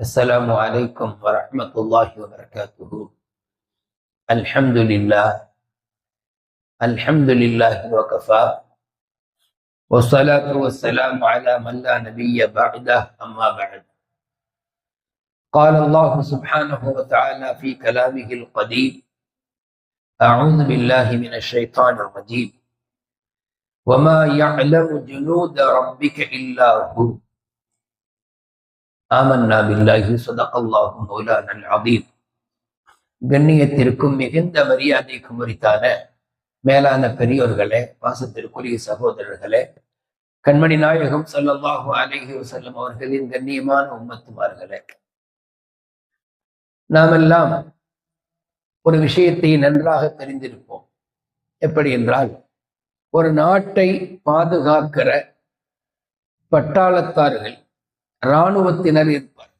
السلام عليكم ورحمة الله وبركاته. الحمد لله الحمد لله وكفى. والصلاة والسلام على من لا نبي بعده أما بعد. قال الله سبحانه وتعالى في كلامه القديم أعوذ بالله من الشيطان الرجيم. وما يعلم جنود ربك إلا هو. ஆமன்னா பில்லாஹி சதகல்லாஹு மௌலானல் அதீம் கண்ணியத்திற்கும் மிகுந்த மரியாதைக்கும் உரித்தான மேலான பெரியோர்களே பாசத்திற்குரிய சகோதரர்களே கண்மணி நாயகம் சல்லல்லாஹு அலஹி வசல்லம் அவர்களின் கண்ணியமான உம்மத்துமார்களே. நாமெல்லாம் ஒரு விஷயத்தை நன்றாக தெரிந்திருப்போம். எப்படி என்றால் ஒரு நாட்டை பாதுகாக்கிற பட்டாளத்தார்கள் இராணுவத்தினர் இருப்பார்.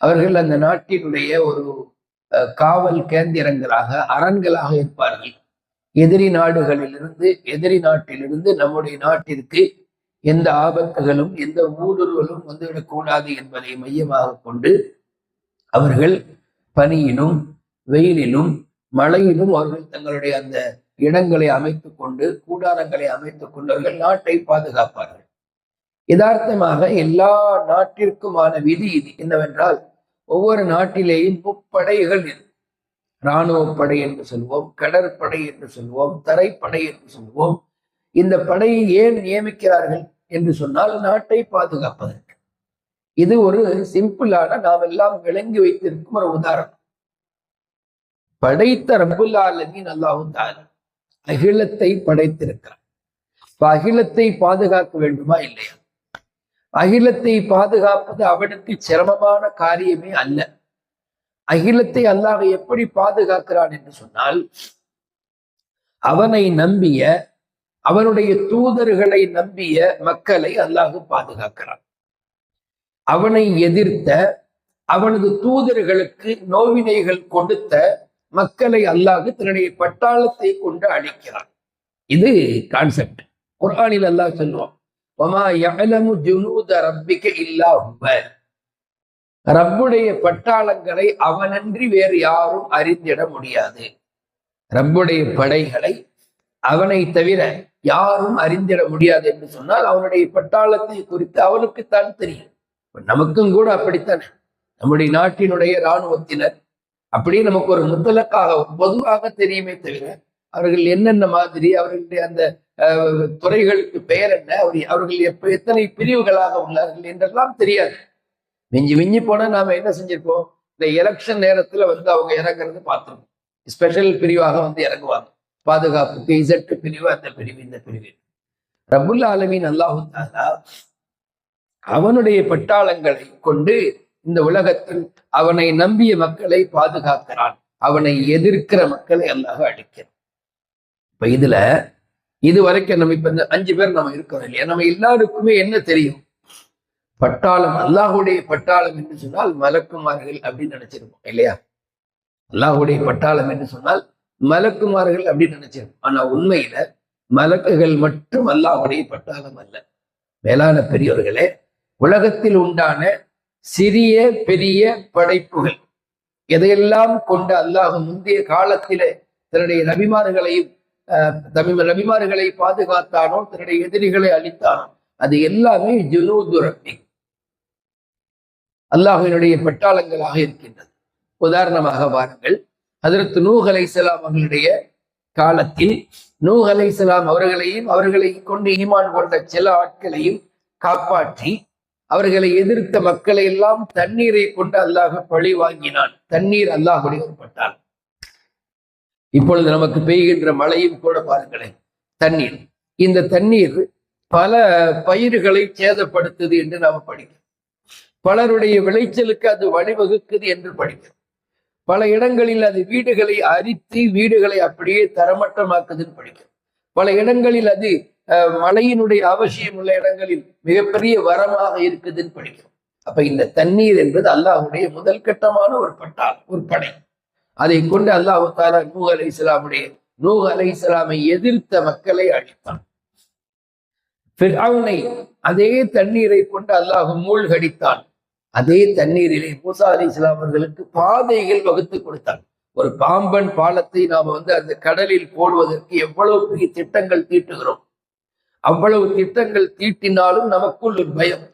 அவர்கள் அந்த நாட்டினுடைய ஒரு அஹ், காவல் கேந்திரங்களாக அரண்களாக இருப்பார்கள். எதிரி நாடுகளிலிருந்து எதிரி நாட்டிலிருந்து நம்முடைய நாட்டிற்கு எந்த ஆபத்துகளும் எந்த ஊடுருவலும் வந்துவிடக்கூடாது என்பதை மையமாக கொண்டு அவர்கள் பனியிலும் வெயிலிலும் மழையிலும் அவர்கள் தங்களுடைய அந்த இடங்களை அமைத்துக் கொண்டு கூடாரங்களை அமைத்துக் கொண்டு அவர்கள் நாட்டை பாதுகாப்பார்கள். யதார்த்தமாக எல்லா நாட்டிற்குமான விதி இது. என்னவென்றால் ஒவ்வொரு நாட்டிலேயும் முப்படைகள் இருக்கு படை என்று சொல்வோம் கடற்படை என்று சொல்வோம் தரைப்படை என்று சொல்வோம். இந்த படையை ஏன் நியமிக்கிறார்கள் என்று சொன்னால் நாட்டை பாதுகாப்பதற்கு. இது ஒரு சிம்பிளான நாம் எல்லாம் விளங்கி வைத்திருக்கும் ஒரு உதாரணம். படைத்த ரப்புல் ஆலமீன் அல்லாஹு அகிலத்தை படைத்திருக்கிறார் அகிலத்தை பாதுகாக்க வேண்டுமா இல்லையா? அகிலத்தை பாதுகாப்பது அவனுக்கு சிரமமான காரியமே அல்ல. அகிலத்தை அல்லாஹ் எப்படி பாதுகாக்கிறான் என்று சொன்னால் அவனை நம்பிய அவனுடைய தூதர்களை நம்பிய மக்களை அல்லாஹ் பாதுகாக்கிறான். அவனை எதிர்த்த அவனது தூதர்களுக்கு நோவினைகள் கொடுத்த மக்களை அல்லாஹு தன்னுடைய பட்டாளத்தை கொண்டு அழிக்கிறான். இது கான்செப்ட் குர்ஆனில் அல்லாஹ் சொல்லுவான் ஒமா யலமு ஜுனூத ரப்புடைய பட்டாளங்களை அவனன்றி வேறு யாரும் அறிந்திட முடியாது. ரப்புடைய படைகளை அவனை தவிர யாரும் அறிந்திட முடியாது என்று சொன்னால் அவனுடைய பட்டாளத்தை குறித்து அவனுக்குத்தான் தெரியும். நமக்கும் கூட அப்படித்தானே? நம்முடைய நாட்டினுடைய இராணுவத்தினர் அப்படியே நமக்கு ஒரு முத்தலக்காக பொதுவாக தெரியுமே தவிர அவர்கள் என்னென்ன மாதிரி அவர்களுடைய அந்த துறைகளுக்கு பெயர் என்ன? அவர் அவர்கள் எப்ப எத்தனை பிரிவுகளாக உள்ளார்கள் என்றெல்லாம் தெரியாது. மிஞ்சி மிஞ்சி போனா நாம என்ன செஞ்சிருப்போம்? இந்த எலெக்ஷன் நேரத்துல வந்து அவங்க இறங்குறது பார்த்துருக்கோம் ஸ்பெஷல் பிரிவாக வந்து இறங்குவாங்க. பாதுகாப்புக்கு இசட்டு பிரிவு அந்த பிரிவு இந்த பிரிவு. ரபுல் ஆலமின் அல்லாஹும் அவனுடைய பட்டாளங்களை கொண்டு இந்த உலகத்தில் அவனை நம்பிய மக்களை பாதுகாக்கிறான். அவனை எதிர்க்கிற மக்களை அல்லாஹ் அழிக்கிறான் இப்போ இதுல இது வரைக்கும் நம்ம இப்ப இந்த அஞ்சு பேர் நம்ம இருக்கிறோம் இல்லையா? நம்ம எல்லாருக்குமே என்ன தெரியும்? பட்டாளம் அல்லாஹுடைய பட்டாளம் என்று சொன்னால் மலக்குமார்கள் அப்படின்னு நினைச்சிருப்போம் இல்லையா? அல்லாஹுடைய பட்டாளம் என்று சொன்னால் மலக்குமார்கள் அப்படின்னு நினைச்சிருப்போம். ஆனா உண்மையில மலக்குகள் மட்டும் அல்லாஹுடைய பட்டாளம் அல்ல. மேலான பெரியவர்களே உலகத்தில் உண்டான சிறிய பெரிய படைப்புகள் எதையெல்லாம் கொண்ட அல்லாஹ் முந்தைய காலத்திலே தன்னுடைய நபிமார்களையும் தமிழ் நபிமார்களை பாதுகாத்தானோ தன்னுடைய எதிரிகளை அழித்தானோ அது எல்லாமே ஜுனூது ரப்பி. அல்லாஹினுடைய பட்டாளங்களாக இருக்கின்றது. உதாரணமாக பாருங்கள் அதற்கு நூஹ் அலைஹிஸ்ஸலாம் அவர்களுடைய காலத்தில் நூஹ் அலைஹிஸ்ஸலாம் அவர்களையும் அவர்களை கொண்டு ஈமான் கொண்ட சில ஆட்களையும் காப்பாற்றி அவர்களை எதிர்த்த மக்களை எல்லாம் தண்ணீரை கொண்டு அல்லாஹ் பழி வாங்கினான். தண்ணீர் அல்லாஹுடைய பட்டான் இப்பொழுது நமக்கு பெய்கின்ற மழையும் கூட பாருங்களேன் தண்ணீர். இந்த தண்ணீர் பல பயிர்களை சேதப்படுத்துது என்று நாம படிக்கிறோம். பலருடைய விளைச்சலுக்கு அது வழிவகுக்குது என்று படிக்கிறோம். பல இடங்களில் அது வீடுகளை அரித்து வீடுகளை அப்படியே தரமட்டமாக்குதுன்னு படிக்கிறோம். பல இடங்களில் அது அஹ், மழையினுடைய அவசியம் உள்ள இடங்களில் மிகப்பெரிய வரமாக இருக்குதுன்னு படிக்கிறோம். அப்ப இந்த தண்ணீர் என்பது அல்லாஹுடைய முதல் கட்டமான ஒரு பட்டால் ஒரு படை. அதை கொண்டு அல்லாஹு தாலா நூஹ் அலை இஸ்லாமுடைய நூஹ் அலை இஸ்லாமை எதிர்த்த மக்களை அழித்தான். அதே தண்ணீரை கொண்டு அல்லாஹ் மூழ்கடித்தான். அதே தண்ணீரிலே மூசா அலி இஸ்லாமர்களுக்கு பாதைகள் வகுத்து கொடுத்தான். ஒரு பாம்பன் பாலத்தை நாம் வந்து அந்த கடலில் போடுவதற்கு எவ்வளவு பெரிய திட்டங்கள் தீட்டுகிறோம். அவ்வளவு திட்டங்கள் தீட்டினாலும் நமக்குள் ஒரு பயம்.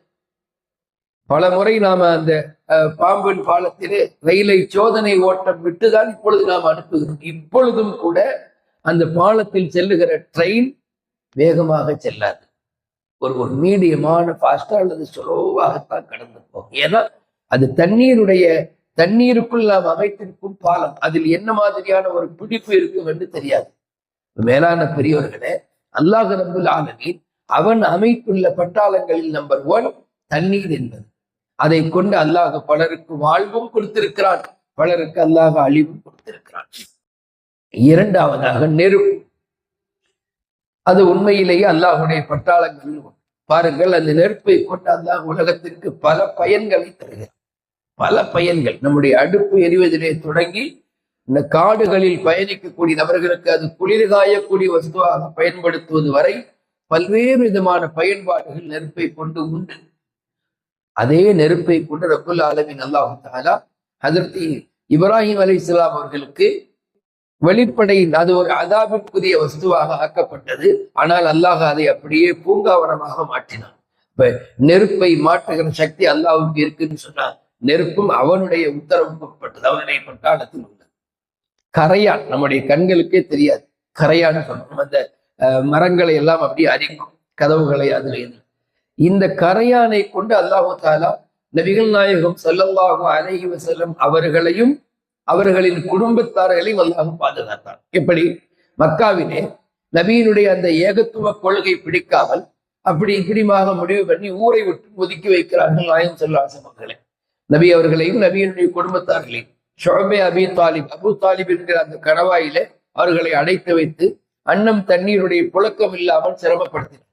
பல முறை நாம அந்த அஹ், பாம்பன் பாலத்திலே ரயிலை சோதனை ஓட்டம் விட்டுதான் இப்பொழுது நாம் அனுப்புகிறோம். இப்பொழுதும் கூட அந்த பாலத்தில் செல்லுகிற ட்ரெயின் வேகமாக செல்லாது. ஒரு ஒரு மீடியமான ஃபாஸ்டா அல்லது ஸ்லோவாகத்தான் கடந்து போகும். ஏன்னா அது தண்ணீருடைய தண்ணீருக்குள் நாம் அமைத்திருக்கும் பாலம். அதில் என்ன மாதிரியான ஒரு பிடிப்பு இருக்கும் என்று தெரியாது. மேலான பெரியவர்களே அல்லாஹ் ரபுல் ஆலமீன் அவன் அமைத்துள்ள பட்டாளங்களில் நம்பர் ஒன் தண்ணீர் என்பது. அதை கொண்டு அல்லாஹ் பலருக்கு வாழ்வும் கொடுத்திருக்கிறான். பலருக்கு அல்லாஹ் அழிவும் கொடுத்திருக்கிறான். இரண்டாவதாக நெருப்பு. அது உண்மையிலேயே அல்லாஹுடைய பட்டாளங்களில் பாருங்கள் அந்த நெருப்பை கொண்டு அல்லாஹ் உலகத்திற்கு பல பயன்களை தருகிறார் பல பயன்கள். நம்முடைய அடுப்பு எரிவதிலே தொடங்கி இந்த காடுகளில் பயணிக்கக்கூடிய நபர்களுக்கு அது குளிர்காயக்கூடிய வஸ்துவாக பயன்படுத்துவது வரை பல்வேறு விதமான பயன்பாடுகள் நெருப்பை கொண்டு உண்டு. அதே நெருப்பை கொண்டு ரகுல் ஆலமின் அல்லாஹு தாலா அதற்கு இப்ராஹிம் அலி இஸ்லாம் அவர்களுக்கு வெளிப்படையில் அது ஒரு அதாபிற்குரிய வஸ்துவாக ஆக்கப்பட்டது. ஆனால் அல்லாஹ் அதை அப்படியே பூங்காவரமாக மாற்றினான். இப்ப நெருப்பை மாற்றுகிற சக்தி அல்லாவுக்கு இருக்குன்னு சொன்னா நெருப்பும் அவனுடைய உத்தரவுக்குட்பட்டது அவனுடைய பட்டாளத்தில் உள்ளது. கரையான் நம்முடைய கண்களுக்கே தெரியாது. கரையான்னு சொல்றோம். அந்த மரங்களை எல்லாம் அப்படியே அறிக்கும் கதவுகளை அதுல இருந்து இந்த கரையானை கொண்டு அல்லாஹு தாலா நபிகள் நாயகம் சல்லல்லாஹு அலஹி வசல்லம் அவர்களையும் அவர்களின் குடும்பத்தார்களையும் அல்லாஹும் பாதுகாத்தார் எப்படி? மக்காவிலே நபியினுடைய அந்த ஏகத்துவ கொள்கை பிடிக்காமல் அப்படி இப்படிமாக முடிவு பண்ணி ஊரை விட்டு ஒதுக்கி வைக்கிறார்கள் நாயகம் செல்லாச மக்களை நபி அவர்களையும் நபியினுடைய குடும்பத்தார்களையும் ஷோபே அபி தாலிப் அபு தாலிப் என்கிற அந்த கணவாயில அவர்களை அடைத்து வைத்து அன்னம் தண்ணீருடைய புழக்கம் இல்லாமல் சிரமப்படுத்தினார்.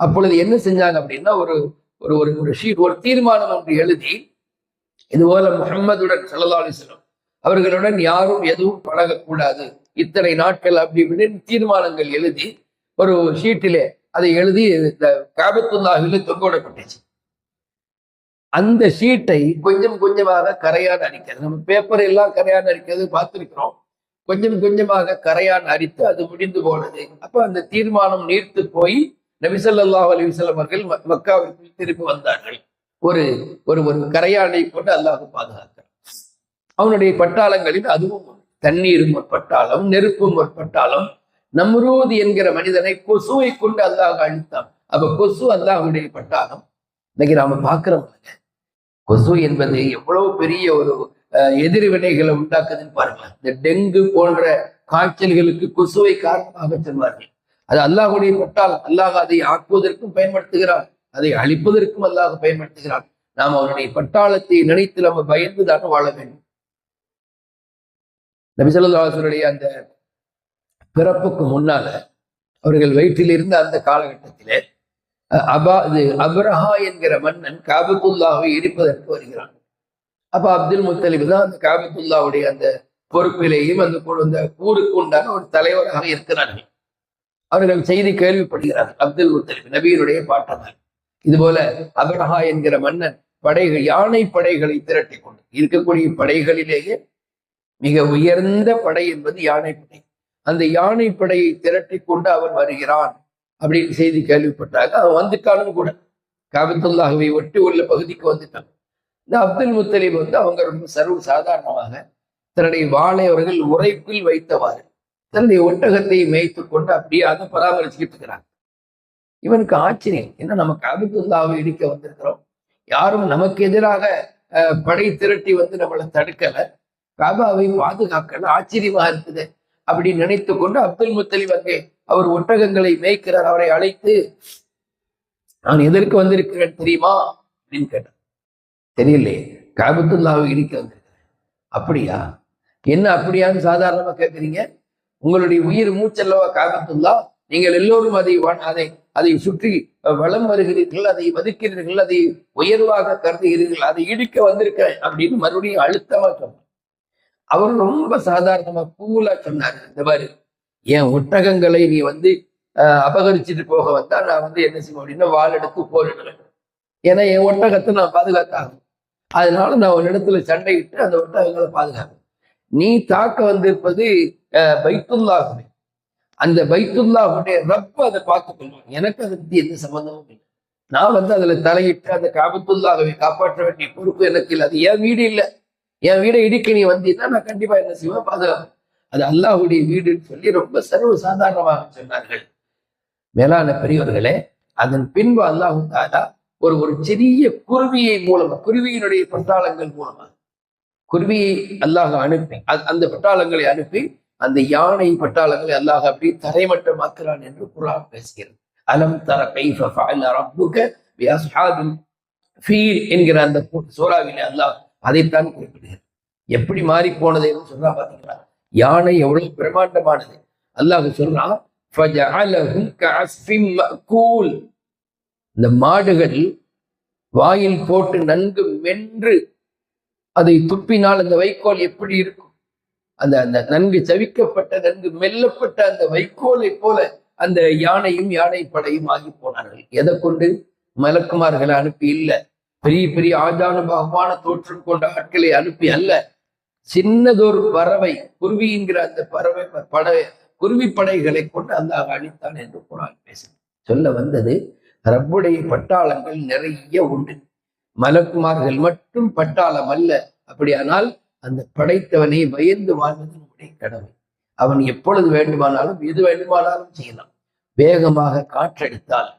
அப்பொழுது என்ன செஞ்சாங்க அப்படின்னா ஒரு ஒரு ஒரு ஒரு ஷீட் ஒரு தீர்மானம் ஒன்று எழுதி இது போல முகம்மதுடன் சல்லா அலிஸ்லம் அவர்களுடன் யாரும் எதுவும் பழகக்கூடாது. இத்தனை நாட்கள் அப்படி இப்படின்னு தீர்மானங்கள் எழுதி ஒரு ஷீட்டிலே அதை எழுதி இந்த காபத்துல்லாஹில தொங்கோடப்பட்டுச்சு அந்த ஷீட்டை கொஞ்சம் கொஞ்சமாக கரையான் அரிக்கிறது நம்ம பேப்பர் எல்லாம் கரையான் அரிக்கிறது பார்த்திருக்கிறோம். கொஞ்சம் கொஞ்சமாக கரையான் அரித்து அது முடிந்து போனது. அப்போ அந்த தீர்மானம் நீர்த்து போய் நபிசல்லாஹ் அலிவசல்லம் அவர்கள் மக்காவிற்கு திரும்பி வந்தார்கள். ஒரு ஒரு ஒரு கரையானை கொண்டு அல்லாஹ் பாதுகாக்கிறார் அவனுடைய பட்டாளங்களில் அதுவும் தண்ணீரும் ஒரு பட்டாளம் நெருப்பும் ஒரு பட்டாளம். நம்ரூத் என்கிற மனிதனை கொசுவை கொண்டு அல்லாஹ் அழித்தான். அப்ப கொசு அல்லாஹுடைய பட்டாளம். இன்னைக்கு நாம பாக்குறோம் கொசு என்பது எவ்வளவு பெரிய ஒரு அஹ், எதிர்வினைகளை உண்டாக்குதுன்னு பாருங்களேன். இந்த டெங்கு போன்ற காய்ச்சல்களுக்கு கொசுவை காரணமாக செல்வார்கள். அது அல்லாஹுடைய பட்டாளம் அல்லாஹ் அதை ஆக்குவதற்கும் பயன்படுத்துகிறார் அதை அழிப்பதற்கும் அல்லாஹ் பயன்படுத்துகிறார் நாம் அவனுடைய பட்டாளத்தை நினைத்து நம்ம பயந்துதான் வாழ வேண்டும். நபிசல்லாசனுடைய அந்த பிறப்புக்கு முன்னால அவர்கள் வயிற்றில் இருந்த அந்த காலகட்டத்திலே அஹ், அபா இது அப்ரஹா என்கிற மன்னன் காபத்துல்லாவை இடிப்பதற்கு வருகிறான். அப்ப அப்துல் முத்தலிப் தான் அந்த காபத்துல்லாவுடைய அந்த பொறுப்பிலேயும் அந்த அந்த ஊருக்கு உண்டான ஒரு தலைவராக இருக்கிறார்கள். அவர்கள் செய்தி கேள்விப்படுகிறார். அப்துல் முத்தலிப் நபியினுடைய பாட்டனார் இது போல அபரஹா என்கிற மன்னன் படைகள் யானை படைகளை திரட்டி கொண்டு இருக்கக்கூடிய படைகளிலேயே மிக உயர்ந்த படை என்பது யானை படை. அந்த யானை படையை திரட்டி கொண்டு அவன் வருகிறான் அப்படின்னு செய்தி கேள்விப்பட்டாங்க. அவன் வந்துட்டாலும் கூட காபத்துல்லாகவே ஒட்டி உள்ள பகுதிக்கு வந்துட்டான். இந்த அப்துல் முத்தலிப் வந்து அவங்க ரொம்ப சர்வ சாதாரணமாக தன்னுடைய வாளை அவர்கள் உரைக்குள் வைத்தவாறு தன்னுடைய ஒட்டகத்தை மேய்த்து கொண்டு அப்படியே அதை பராமரிச்சுக்கிட்டு இருக்கிறாங்க. இவனுக்கு ஆச்சரியம். என்ன நம்ம காபத்துல்லாவை இடிக்க வந்திருக்கிறோம்? யாரும் நமக்கு எதிராக அஹ், படை திரட்டி வந்து நம்மளை தடுக்கல. காபாவை பாதுகாக்கல. ஆச்சரியமா இருக்குது. அப்படி நினைத்து கொண்டு அப்துல் முத்தலிப் அங்கே அவர் ஒட்டகங்களை மேய்க்கிறார். அவரை அழைத்து நான் எதற்கு வந்திருக்கிறேன் தெரியுமா? அப்படின்னு கேட்டார். தெரியலையே. காபத்துல்லாவை இடிக்க வந்திருக்கிறேன். அப்படியா? என்ன அப்படியான்னு சாதாரணமா கேட்குறீங்க உங்களுடைய உயிர் மூச்சல்லவா காபத்துல்லா நீங்கள் எல்லோரும் அதை அதை அதை சுற்றி வளம் வருகிறீர்கள் அதை மதிக்கிறீர்கள் அதை உயர்வாக கருதுகிறீர்கள் அதை இடிக்க வந்திருக்க அப்படின்னு மறுபடியும் அழுத்தமா சொன்னார். அவர் ரொம்ப சாதாரணமா கூலா சொன்னார். இந்த மாதிரி என் ஒட்டகங்களை நீ வந்து அபகரிச்சுட்டு போக வந்தா நான் வந்து என்ன செய்வோம் அப்படின்னா வால் எடுத்து போரிடுவேன் ஏன்னா என் ஒட்டகத்தை நான் பாதுகாத்தாகும் அதனால நான் ஒரு இடத்துல சண்டையிட்டு அந்த ஒட்டகங்களை பாதுகாப்பேன். நீ தாக்க வந்திருப்பது அஹ், அந்த பைத்துல்லாஹுடைய ரப்ப அதை பார்த்துக் கொள்வான். எனக்கு அதை பத்தி எந்த சம்பந்தமும் இல்லை. நான் வந்து அதுல தலையிட்டு அந்த காபத்துல்லாகவே காப்பாற்ற வேண்டிய பொறுப்பு எனக்கு இல்லை. அது என் வீடு இல்லை. என் வீடை இடிக்க நீ வந்தீங்கன்னா நான் கண்டிப்பா என்ன செய்வேன்? பாதுகாப்பு அது அல்லாஹ்வுடைய வீடுன்னு சொல்லி ரொம்ப சர்வ சாதாரணமாக சொன்னார்கள். மேலான பெரியவர்களே அதன் பின்பு அல்லாஹு தாலா ஒரு ஒரு சிறிய குருவியை மூலமா குருவியினுடைய பட்டாளங்கள் மூலமா குருவியை அல்லாஹ் அனுப்பி அந்த பட்டாளங்களை அனுப்பி அந்த யானை பட்டாளங்களை அல்லாஹ் அப்படி தரைமட்டமாக்குறான் என்று குரான் பேசுகிறது. அலம் தர கைஃபீல் என்கிற அந்த சோராவிலே அல்லாஹ் அதைத்தான் குறிப்பிடுகிறது எப்படி மாறி போனது என்று சொல்றா பாத்தீங்களா? யானை எவ்வளவு பிரமாண்டமானது அல்லாஹ் சொல்றான் இந்த மாடுகள் வாயில் போட்டு நன்கு மென்று அதை துப்பினால் அந்த வைக்கோல் எப்படி இருக்கும்? அந்த அந்த நன்கு சவிக்கப்பட்ட நன்கு மெல்லப்பட்ட அந்த வைக்கோலை போல அந்த யானையும் யானை படையும் ஆகி போனார்கள். எதை கொண்டு? மலக்குமார்களை அனுப்பி இல்லை. பெரிய பெரிய ஆஜான பகமான தோற்றம் கொண்ட ஆட்களை அனுப்பி அல்ல. சின்னதொரு பறவை குருவிங்கிற அந்த பறவை படை குருவி படைகளை கொண்டு அந்த அழித்தான் என்று குரான் பேசுகிறேன் சொல்ல வந்தது ரப்புடைய பட்டாளங்கள் நிறைய உண்டு. மலக்குமார்கள் மட்டும் பட்டாளம் அல்ல. அப்படியானால் அந்த படைத்தவனை பயந்து வாழ்வது நம்முடைய கடமை. அவன் எப்பொழுது வேண்டுமானாலும் எது வேண்டுமானாலும் செய்யலாம். வேகமாக காற்றெடுத்தால்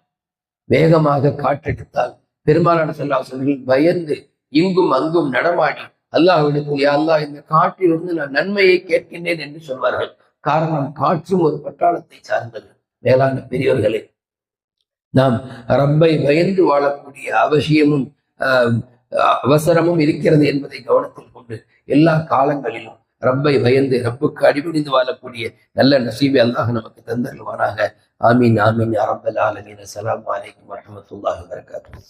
வேகமாக காற்றெடுத்தால் பெரும்பாலான செல்லாசர்கள் பயந்து இங்கும் அங்கும் நடமாடி அல்லாஹ்விடத்தில் அல்லாஹ் இந்த காற்றிலிருந்து நான் நன்மையை கேட்கின்றேன் என்று சொல்வார்கள். காரணம் காற்றும் ஒரு பட்டாளத்தை சார்ந்தது. மேலான பெரியவர்களே நாம் ரப்பை பயந்து வாழக்கூடிய அவசியமும் அவசரமும் இருக்கிறது என்பதை கவனத்தில் கொண்டு எல்லா காலங்களிலும் ரப்பை பயந்து ரப்புக்கு அடிபணிந்து வாழக்கூடிய நல்ல நசீபை அல்லாஹ் நமக்கு தந்தருவாராக ஆமீன் ஆமீன் அரபல் ஆலமீன். அஸ்ஸலாமு வலைக்கம் வரமத்துல்லாஹ் வரகாத்து